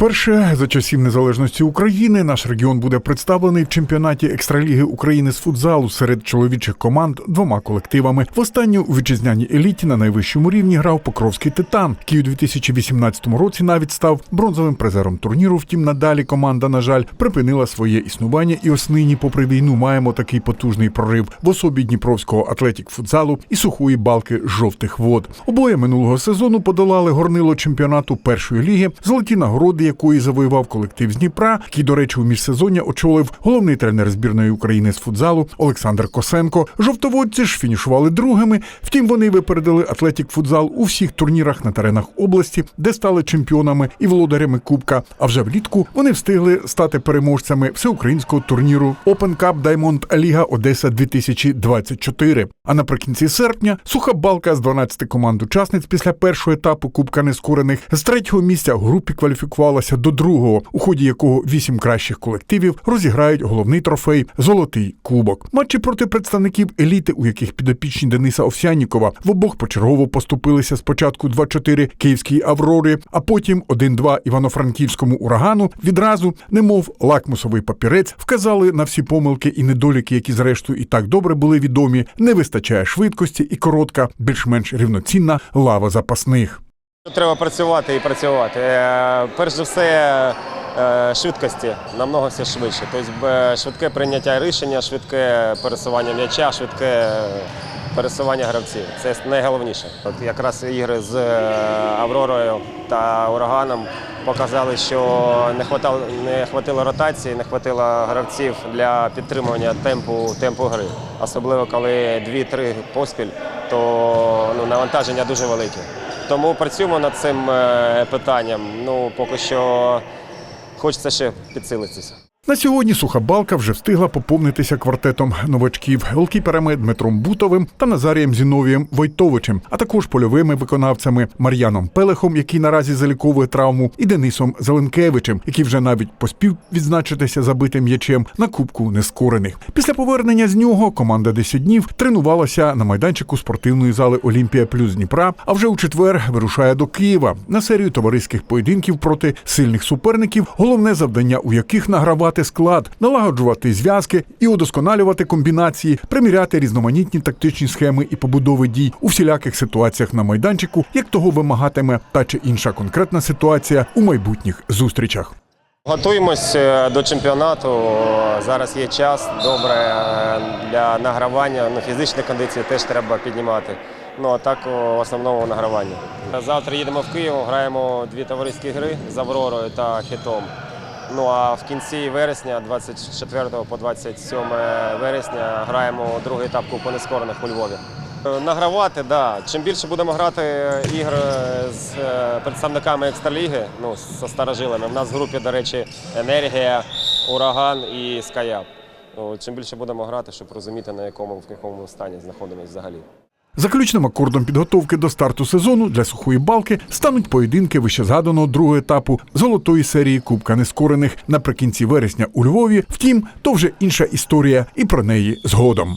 Вперше за часів незалежності України наш регіон буде представлений в чемпіонаті екстраліги України з футзалу серед чоловічих команд двома колективами. Востаннє у вітчизняній еліті на найвищому рівні грав Покровський титан, який у 2018 році навіть став бронзовим призером турніру. Втім, надалі команда, на жаль, припинила своє існування, і ось нині, попри війну, маємо такий потужний прорив в особі дніпровського атлетік футзалу і сухої балки жовтих вод. Обоє минулого сезону подолали горнило чемпіонату першої ліги, золоті нагороди якої завоював колектив з Дніпра, який, до речі, у міжсезоння очолив головний тренер збірної України з футзалу Олександр Косенко. Жовтоводці ж фінішували другими. Втім, вони випередили атлетік футзал у всіх турнірах на теренах області, де стали чемпіонами і володарями Кубка. А вже влітку вони встигли стати переможцями всеукраїнського турніру Open Cup Diamond Ліга Одеса 2024. А наприкінці серпня суха балка з 12 команд учасниць після першого етапу Кубка Нескорених з третього місця в групі кваліфікувалася до другого, у ході якого вісім кращих колективів розіграють головний трофей Золотий кубок. Матчі проти представників еліти, у яких підопічні Дениса Овсянікова в обох почергово поступилися спочатку 2-4 Київській Аврорі, а потім 1-2 Івано-Франківському урагану. Відразу, немов лакмусовий папірець, вказали на всі помилки і недоліки, які зрештою і так добре були відомі. Не вистачає швидкості і коротка, більш-менш рівноцінна лава запасних. Треба працювати і працювати. Е, Перш за все, е, швидкості намного все швидше. Тобто е, швидке прийняття рішення, швидке пересування м'яча, швидке пересування гравців. Це найголовніше. От якраз ігри з Авророю та ураганом показали, що не хватало, не хватило ротації, не хватило гравців для підтримування темпу, темпу гри. Особливо коли 2-3 поспіль, то ну, навантаження дуже велике. Тому працюємо над цим е, питанням. Ну, поки що хочеться ще підсилитися. На сьогодні суха балка вже встигла поповнитися квартетом новачків голкіперами Дмитром Бутовим та Назарієм Зіновієм Войтовичем, а також польовими виконавцями Мар'яном Пелехом, який наразі заліковує травму, і Денисом Зеленкевичем, який вже навіть поспів відзначитися забитим м'ячем на кубку нескорених. Після повернення з нього команда 10 днів тренувалася на майданчику спортивної зали Олімпія Плюс Дніпра. А вже у четвер вирушає до Києва на серію товариських поєдинків проти сильних суперників, головне завдання у яких награвати склад, налагоджувати зв'язки і удосконалювати комбінації, приміряти різноманітні тактичні схеми і побудови дій у всіляких ситуаціях на майданчику, як того вимагатиме та чи інша конкретна ситуація у майбутніх зустрічах. Готуємось е, до чемпіонату. Зараз є час добре е, для награвання. Ну, фізичні кондиції теж треба піднімати. Ну а так в основному награвання. Завтра їдемо в Київ, граємо дві товариські гри з Авророю та Хітом. Ну а в кінці вересня, 24 по 27 вересня, граємо другий етап Кубку нескорених у Львові. Е, Награвати, да. Чим більше будемо грати ігр з е, представниками екстраліги, ну, з старожилами. У нас в групі, до речі, енергія, ураган і скаяп. Чим більше будемо грати, щоб розуміти, на якому в якому стані знаходимося взагалі. Заключним акордом підготовки до старту сезону для сухої балки стануть поєдинки вищезгаданого другого етапу золотої серії Кубка Нескорених наприкінці вересня у Львові. Втім, то вже інша історія, і про неї згодом.